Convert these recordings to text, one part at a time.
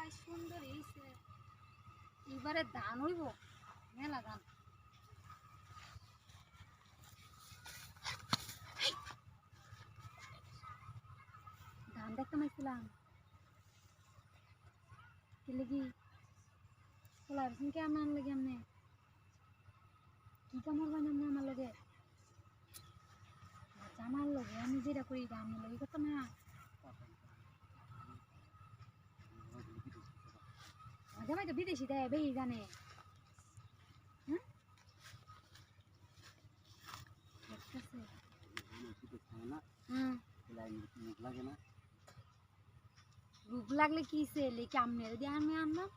গাই সুন্দর হইছে এবারে ধান হইব, মেলা ধান। ধান দেখতে মাইছিলাম কি লাগি? খোলার কে আমার লাগে আমনে। কি কামড় বানাম আমার লগে? আমার লগে, আমি যেটা করি এটা আমার লগে। করতাম না জামাই তো বিদেশি দেয় বেশি জানে। হ্যাঁ? রূপ লাগলে কি সে লেকে আমনে আমি আনলাম।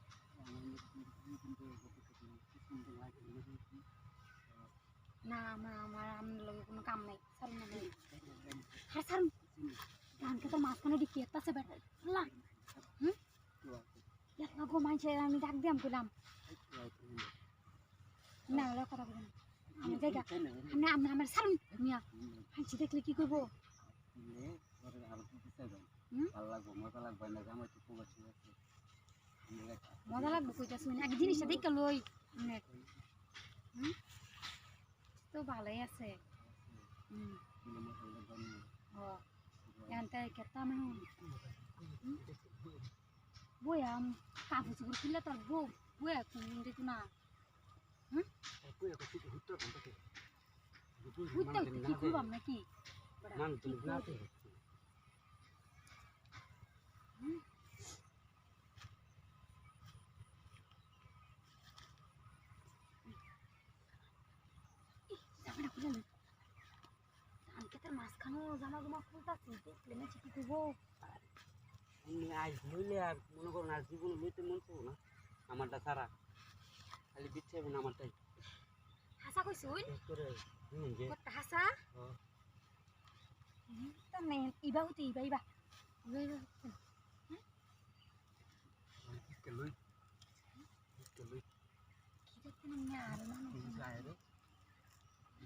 না, আমার আমার আমার লগে কোনো কাম নাই। সারুন না হ্যাঁ সারুন ধান খেতে মাঝখানে ডিকি আছে বেটা আল্লাহ হুম এত আমি ডাক দিয়াম কইলাম না, ওরা কথা বলেন আমি জায়গা আপনি আপনি আমার সারুন মিয়া হাঁচি দেখলে কি করব? মজা লাগবে কইটা শুনে আগে জিনিসটা দেখে লই। মানে? তো ভালোই আছে। হুম। ও এনতে কেতা বইয়া কাপড় চোপড় খুললে তোর বউ বইয়া কোন দিত না। বুঝতে নাকি জামাটা খুলে নি। ধান ক্ষেতের মাঝখানেও জামা জামা খুলতাছি দেখলে না কি করব? আজ লইলে আর মনে করুন আর জীবনে লইতে মন করব না আমারটা সারা খালি দিচ্ছে না আমারটাই। হাসা কইছি যে কত হাসা? তার নাই ইবা হতে ইবা ইবা। লই লই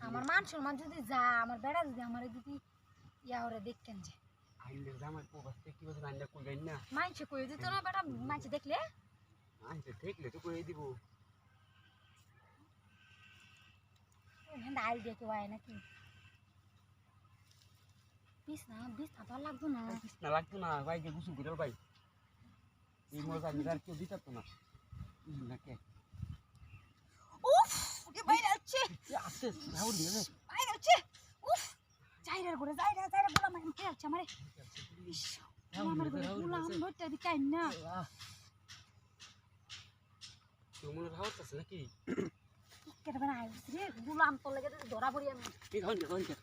আমার মান সম্মান যদি যা আমার বেড়া যদি আমার যদি ইয়া ওরে দেখতেন যে। আইলে জামাই পোবাসতে কি বলছ আইলে কই গাইন না মাইছে কই দিত না বেটা মাইছে দেখলে আইতে দেখলে তো কই দিব হ্যাঁ আইল দিয়ে কেউ আয় নাকি বিষ না বিষ না তো আর লাগতো না না লাগতো না ভাই যে গুছু করে ভাই এই মজা আমি আর কেউ দিতাম না ই না কে উফ ওকে বাইরে আছে এ আস্তে রাহুল দিয়ে রে বাইরে আছে উফ বলা মানে আমারে আমার ঘরে আমি ধরতে না। মনে আছে নাকি? কেটে বানা আইস রে গুলাম তো লাগে ধরা পড়ি আমি। ঠিক যা